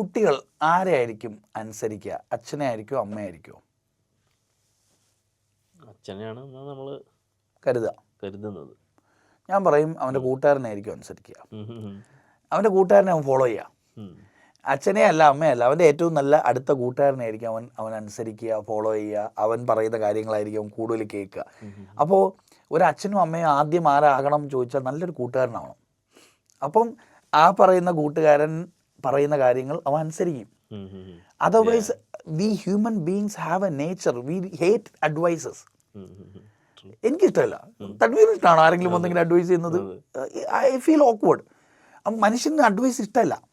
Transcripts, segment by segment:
കുട്ടികൾ ആരെയായിരിക്കും അനുസരിക്കുക? അച്ഛനെ ആയിരിക്കോ അമ്മയായിരിക്കോ? അച്ഛനെയാണ് നമ്മൾ കരുതുക. കരുതുന്നത്. ഞാൻ പറയും അവന്റെ കൂട്ടുകാരനായിരിക്കും അനുസരിക്കുക. അവന്റെ കൂട്ടുകാരനെ അവൻ ഫോളോ ചെയ്യുക. അച്ഛനെ അല്ല അമ്മയല്ല അവന്റെ ഏറ്റവും നല്ല അടുത്ത കൂട്ടുകാരനായിരിക്കും അവൻ. അവൻ അനുസരിക്കുക ഫോളോ ചെയ്യുക അവൻ പറയുന്ന കാര്യങ്ങളായിരിക്കും അവൻ കൂടുതൽ കേൾക്കുക. അപ്പോൾ ഒരു അച്ഛനും അമ്മയും ആദ്യം ആരാകണം ചോദിച്ചാൽ നല്ലൊരു കൂട്ടുകാരനാവണം. അപ്പം ആ പറയുന്ന കൂട്ടുകാരൻ പറയുന്ന കാര്യങ്ങൾ അവ അനുസരിക്കും. Otherwise we human beings have a nature we hate advices. എനിക്കിഷ്ടമല്ല. ഇഷ്ടമാണോ ആരെങ്കിലും എന്തെങ്കിലും അഡ്വൈസ് ചെയ്യുന്നത്? ഐ ഫീൽ ഓക്വേഡ് മനുഷ്യന് അഡ്വൈസ് ഇഷ്ടമല്ല.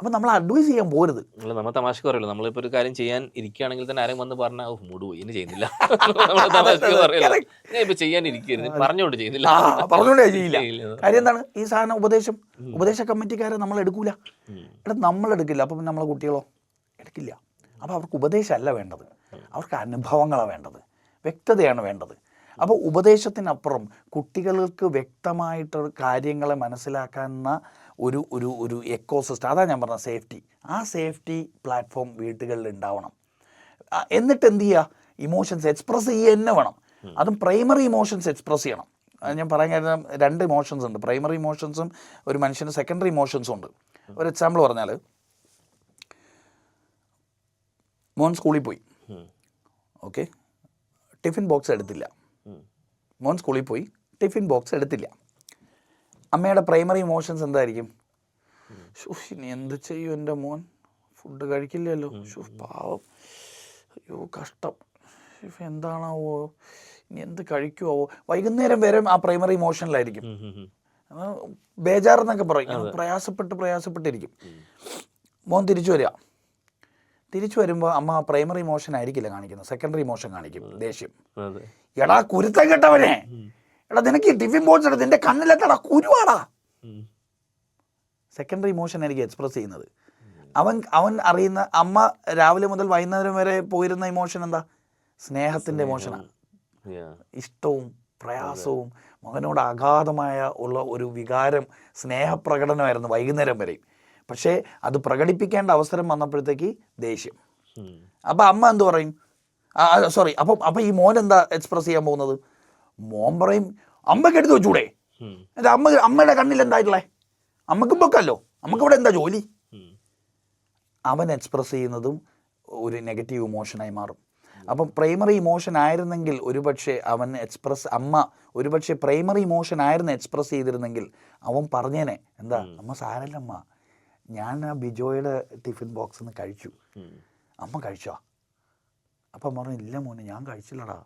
അപ്പം നമ്മൾ അഡ്വൈസ് ചെയ്യാൻ പോരുത്. അല്ല നമ്മൾ തമാശക്ക് പറയല്ലോ. നമ്മളിപ്പോ ഒരു കാര്യം ചെയ്യാൻ ഇരിക്കുകയാണെങ്കിൽ തന്നെ ആരെങ്കിലും വന്ന് പറഞ്ഞാൽ മൂട് പോയി ഇനി ചെയ്യുന്നില്ല. ഞാൻ ഇപ്പൊ ചെയ്യാൻ പറഞ്ഞോണ്ട് ചെയ്യുന്നില്ല. പറഞ്ഞുകൊണ്ടേ ചെയ്യില്ല. കാര്യം എന്താണ്? ഈ സാധനം ഉപദേശം ഉപദേശ കമ്മിറ്റിക്കാരെ നമ്മൾ എടുക്കൂല. എടാ നമ്മൾ എടുക്കില്ല. അപ്പം നമ്മളെ കുട്ടികളോ? എടുക്കില്ല. അപ്പോൾ അവർക്ക് ഉപദേശമല്ല വേണ്ടത്. അവർക്ക് അനുഭവങ്ങളാണ് വേണ്ടത്. വ്യക്തതയാണ് വേണ്ടത്. അപ്പോൾ ഉപദേശത്തിനപ്പുറം കുട്ടികൾക്ക് വ്യക്തമായിട്ട് കാര്യങ്ങളെ മനസ്സിലാക്കാവുന്ന ഒരു ഒരു ഒരു എക്കോ സിസ്റ്റം അതാണ് ഞാൻ പറഞ്ഞ സേഫ്റ്റി ആ സേഫ്റ്റി പ്ലാറ്റ്ഫോം വീട്ടുകളിൽ ഉണ്ടാവണം. എന്നിട്ട് എന്ത് ചെയ്യുക ഇമോഷൻസ് എക്സ്പ്രസ് ചെയ്യുക തന്നെ വേണം. അതും പ്രൈമറി ഇമോഷൻസ് എക്സ്പ്രസ് ചെയ്യണം. അത് ഞാൻ പറയാൻ കാര്യം രണ്ട് ഇമോഷൻസ് ഉണ്ട്. പ്രൈമറി ഇമോഷൻസും ഒരു മനുഷ്യന് സെക്കൻഡറി ഇമോഷൻസും ഉണ്ട്. ഒരു എക്സാമ്പിൾ പറഞ്ഞാൽ മോൻ സ്കൂളിൽ പോയി. ഓക്കെ? ടിഫിൻ ബോക്സ് എടുത്തില്ല. മോൻ സ്കൂളിൽ പോയി. ടിഫിൻ ബോക്സ് എടുത്തില്ല. അമ്മയുടെ പ്രൈമറി ഇമോഷൻസ് എന്തായിരിക്കും? ഇനി എന്ത് ചെയ്യും എന്റെ മോൻ? ഫുഡ് കഴിക്കില്ലല്ലോ. പാവം. അയ്യോ കഷ്ടം. എന്താണാവോ? ഇനി എന്ത് കഴിക്കുവോ വൈകുന്നേരം വരെ ആ പ്രൈമറി ഇമോഷനിലായിരിക്കും ബേജാർ. ബേജാറെന്നൊക്കെ പറയും. പ്രയാസപ്പെട്ട് പ്രയാസപ്പെട്ടിരിക്കും. മോൻ തിരിച്ചു വരിക. തിരിച്ചു വരുമ്പോൾ അമ്മ പ്രൈമറി ഇമോഷൻ ആയിരിക്കില്ല കാണിക്കുന്നത്. സെക്കൻഡറി ഇമോഷൻ കാണിക്കും. ദേഷ്യം. എടാ കുരുത്തം കെട്ടവനെ. എടാ നിനക്ക് ടിഫിൻ ബോക്സ് എടുത്ത് എന്റെ കണ്ണിലെത്തടാ കുരുവാടാ. സെക്കൻഡറി ഇമോഷൻ ആയിരിക്കും എക്സ്പ്രസ് ചെയ്യുന്നത്. അവൻ അവൻ അറിയുന്ന അമ്മ രാവിലെ മുതൽ വൈകുന്നേരം വരെ പോയിരുന്ന ഇമോഷൻ എന്താ? സ്നേഹത്തിന്റെ ഇമോഷനാണ്. ഇഷ്ടവും പ്രയാസവും മകനോട് അഗാധമായ ഉള്ള ഒരു വികാരം സ്നേഹപ്രകടനമായിരുന്നു വൈകുന്നേരം വരെയും പക്ഷേ അത് പ്രകടിപ്പിക്കേണ്ട അവസരം വന്നപ്പോഴത്തേക്ക് ദേഷ്യം. അപ്പം അമ്മ എന്തു പറയും? സോറി അപ്പം അപ്പം ഈ മോൻ എന്താ എക്സ്പ്രസ് ചെയ്യാൻ പോകുന്നത്? മോൻ പറയും അമ്മയ്ക്ക് എടുത്ത് വെച്ചൂടെ? എന്താ അമ്മ അമ്മയുടെ കണ്ണിൽ എന്തായിട്ടുള്ളേ? അമ്മക്കും പൊക്കല്ലോ. അമ്മയ്ക്ക് ഇവിടെ എന്താ ജോലി? അവൻ എക്സ്പ്രസ് ചെയ്യുന്നതും ഒരു നെഗറ്റീവ് ഇമോഷനായി മാറും. അപ്പം പ്രൈമറി ഇമോഷൻ ആയിരുന്നെങ്കിൽ ഒരുപക്ഷെ അവൻ എക്സ്പ്രസ് അമ്മ ഒരുപക്ഷെ പ്രൈമറി ഇമോഷൻ ആയിരുന്നു എക്സ്പ്രസ് ചെയ്തിരുന്നെങ്കിൽ അവൻ പറഞ്ഞേനെ എന്താ അമ്മ സാരല്ല അമ്മ. ഞാൻ ആ ബിജോയുടെ ടിഫിൻ ബോക്സിൽ നിന്ന് കഴിച്ചു അമ്മ കഴിച്ചോ? അപ്പം പറഞ്ഞു ഇല്ല മോനെ ഞാൻ കഴിച്ചില്ലടാ.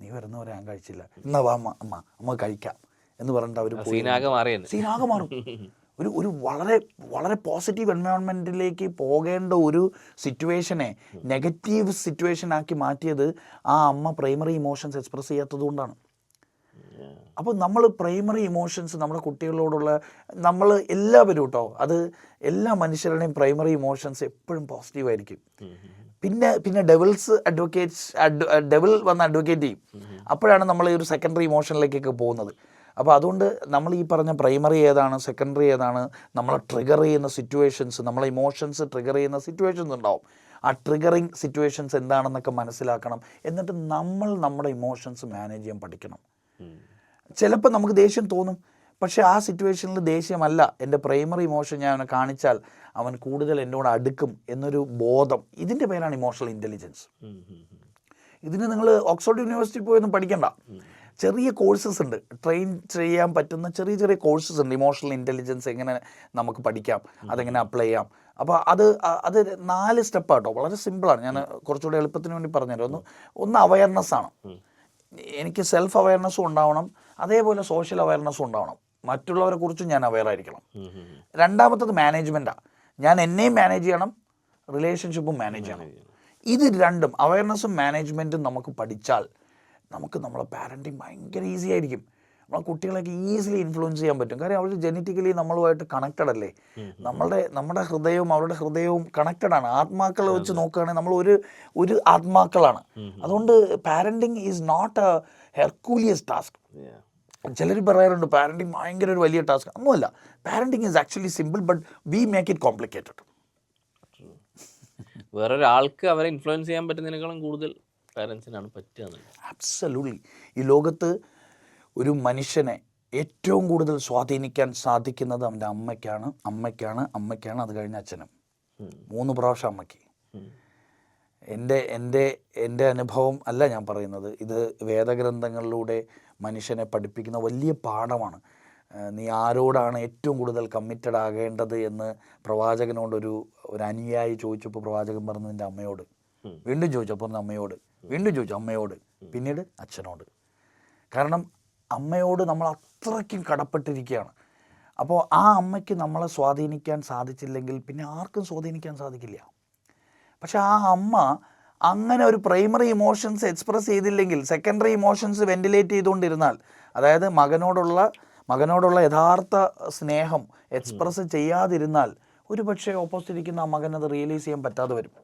നീ വരുന്നവരെ ഞാൻ കഴിച്ചില്ല. എന്നാ വാ അമ്മ അമ്മ അമ്മ കഴിക്കാം എന്ന് പറഞ്ഞിട്ട് അവർ സീനാകെ സീനാകെ മാറും. ഒരു ഒരു വളരെ വളരെ പോസിറ്റീവ് എൻവയോൺമെന്റിലേക്ക് പോകേണ്ട ഒരു സിറ്റുവേഷനെ നെഗറ്റീവ് സിറ്റുവേഷൻ ആക്കി മാറ്റിയത് ആ അമ്മ പ്രൈമറി ഇമോഷൻസ് എക്സ്പ്രസ് ചെയ്യാത്തത് കൊണ്ടാണ്. അപ്പോൾ നമ്മൾ പ്രൈമറി ഇമോഷൻസ് നമ്മുടെ കുട്ടികളോടുള്ള നമ്മൾ എല്ലാവരും കേട്ടോ അത് എല്ലാ മനുഷ്യരുടെയും പ്രൈമറി ഇമോഷൻസ് എപ്പോഴും പോസിറ്റീവ് ആയിരിക്കും. പിന്നെ പിന്നെ ഡെവിൾസ് അഡ്വക്കേറ്റ്സ് ഡെവിൾ വന്ന് അഡ്വക്കേറ്റ് ചെയ്യും. അപ്പോഴാണ് നമ്മൾ ഈ ഒരു സെക്കൻഡറി ഇമോഷനിലേക്കൊക്കെ പോകുന്നത്. അപ്പോൾ അതുകൊണ്ട് നമ്മൾ ഈ പറഞ്ഞ പ്രൈമറി ഏതാണ് സെക്കൻഡറി ഏതാണ് നമ്മളെ ട്രിഗർ ചെയ്യുന്ന സിറ്റുവേഷൻസ് നമ്മളെ ഇമോഷൻസ് ട്രിഗർ ചെയ്യുന്ന സിറ്റുവേഷൻസ് ഉണ്ടാവും. ആ ട്രിഗറിങ് സിറ്റുവേഷൻസ് എന്താണെന്നൊക്കെ മനസ്സിലാക്കണം. എന്നിട്ട് നമ്മൾ നമ്മുടെ ഇമോഷൻസ് മാനേജ് ചെയ്യാൻ പഠിക്കണം. ചിലപ്പോൾ നമുക്ക് ദേഷ്യം തോന്നും. പക്ഷേ ആ സിറ്റുവേഷനിൽ ദേഷ്യമല്ല. എന്റെ പ്രൈമറി ഇമോഷൻ ഞാൻ അവനെ കാണിച്ചാൽ അവൻ കൂടുതൽ എന്നോട് അടുക്കും എന്നൊരു ബോധം. ഇതിന്റെ പേരാണ് ഇമോഷണൽ ഇന്റലിജൻസ്. ഇതിന് നിങ്ങൾ ഓക്സ്ഫോർഡ് യൂണിവേഴ്സിറ്റി പോയൊന്നും പഠിക്കണ്ട. ചെറിയ കോഴ്സസ് ഉണ്ട്. ട്രെയിൻ ചെയ്യാൻ പറ്റുന്ന ചെറിയ ചെറിയ കോഴ്സസ് ഉണ്ട്. ഇമോഷണൽ ഇന്റലിജൻസ് എങ്ങനെ നമുക്ക് പഠിക്കാം അതെങ്ങനെ അപ്ലൈ ചെയ്യാം. അപ്പോൾ അത് അത് നാല് സ്റ്റെപ്പ് ആട്ടോ വളരെ സിമ്പിളാണ്. ഞാൻ കുറച്ചുകൂടി എളുപ്പത്തിന് വേണ്ടി പറഞ്ഞുതരാം. ഒന്ന് ഒന്ന് അവയർനെസ് ആണ് എനിക്ക് സെൽഫ് അവയർനെസ്സും ഉണ്ടാവണം. അതേപോലെ സോഷ്യൽ അവയർനെസ്സും ഉണ്ടാവണം. മറ്റുള്ളവരെ കുറിച്ചും ഞാൻ അവയർ ആയിരിക്കണം. രണ്ടാമത്തത് മാനേജ്മെന്റാണ് ഞാൻ എന്നെയും മാനേജ് ചെയ്യണം റിലേഷൻഷിപ്പും മാനേജ് ചെയ്യണം. ഇത് രണ്ടും അവയർനെസ്സും മാനേജ്മെന്റും നമുക്ക് പഠിച്ചാൽ നമുക്ക് നമ്മളെ പാരന്റിങ് ഭയങ്കര ഈസി ആയിരിക്കും. നമ്മളെ കുട്ടികളെയൊക്കെ ഈസിലി ഇൻഫ്ലുവൻസ് ചെയ്യാൻ പറ്റും. കാര്യം അവർ ജനറ്റിക്കലി നമ്മളുമായിട്ട് കണക്റ്റഡ് അല്ലേ? നമ്മളുടെ നമ്മുടെ ഹൃദയവും അവരുടെ ഹൃദയവും കണക്റ്റഡ് ആണ്. ആത്മാക്കളെ വെച്ച് നോക്കുകയാണെങ്കിൽ നമ്മൾ ഒരു ഒരു ആത്മാക്കളാണ്. അതുകൊണ്ട് parenting is not a herculean task. ചിലർ പറയാറുണ്ട് പാരന്റിങ് ഭയങ്കര ഒരു വലിയ ടാസ്ക് ഒന്നുമല്ല. Parenting is actually simple but we make it complicated വേറൊരാൾക്ക് അവരെ ഇൻഫ്ലുവൻസ് ചെയ്യാൻ പറ്റുന്നതിനേക്കാളും കൂടുതൽ പാരൻസിനാണ് പറ്റുക. അബ്സലൂട്ട്ലി ഈ ലോകത്ത് ഒരു മനുഷ്യനെ ഏറ്റവും കൂടുതൽ സ്വാധീനിക്കാൻ സാധിക്കുന്നത് അവന്റെ അമ്മയ്ക്കാണ് അമ്മയ്ക്കാണ് അമ്മയ്ക്കാണ് അത് കഴിഞ്ഞ അച്ഛനും. മൂന്ന് പ്രാവശ്യം അമ്മയ്ക്ക്. എന്റെ എന്റെ എന്റെ അനുഭവം അല്ല ഞാൻ പറയുന്നത്. ഇത് വേദഗ്രന്ഥങ്ങളിലൂടെ മനുഷ്യനെ പഠിപ്പിക്കുന്ന വലിയ പാഠമാണ്. നീ ആരോടാണ് ഏറ്റവും കൂടുതൽ കമ്മിറ്റഡ് ആകേണ്ടത് എന്ന് പ്രവാചകനോടൊരു ഒരു അനുയായി ചോദിച്ചപ്പോൾ പ്രവാചകൻ പറഞ്ഞു നിന്റെ അമ്മയോട്. വീണ്ടും ചോദിച്ചു അപ്പോൾ പറഞ്ഞു അമ്മയോട്? വീണ്ടും ചോദിച്ചു അമ്മയോട്. പിന്നീട് അച്ഛനോട്. കാരണം അമ്മയോട് നമ്മൾ അത്രയ്ക്കും കടപ്പെട്ടിരിക്കുകയാണ്. അപ്പോൾ ആ അമ്മയ്ക്ക് നമ്മളെ സ്വാധീനിക്കാൻ സാധിച്ചില്ലെങ്കിൽ പിന്നെ ആർക്കും സ്വാധീനിക്കാൻ സാധിക്കില്ല. പക്ഷെ ആ അമ്മ അങ്ങനെ ഒരു പ്രൈമറി ഇമോഷൻസ് എക്സ്പ്രസ് ചെയ്തില്ലെങ്കിൽ സെക്കൻഡറി ഇമോഷൻസ് വെന്റിലേറ്റ് ചെയ്തുകൊണ്ടിരുന്നാൽ അതായത് മകനോടുള്ള മകനോടുള്ള യഥാർത്ഥ സ്നേഹം എക്സ്പ്രസ് ചെയ്യാതിരുന്നാൽ ഒരുപക്ഷെ ഓപ്പോസിറ്റ് ഇരിക്കുന്ന ആ മകൻ അത് റിയലൈസ് ചെയ്യാൻ പറ്റാതെ വരും.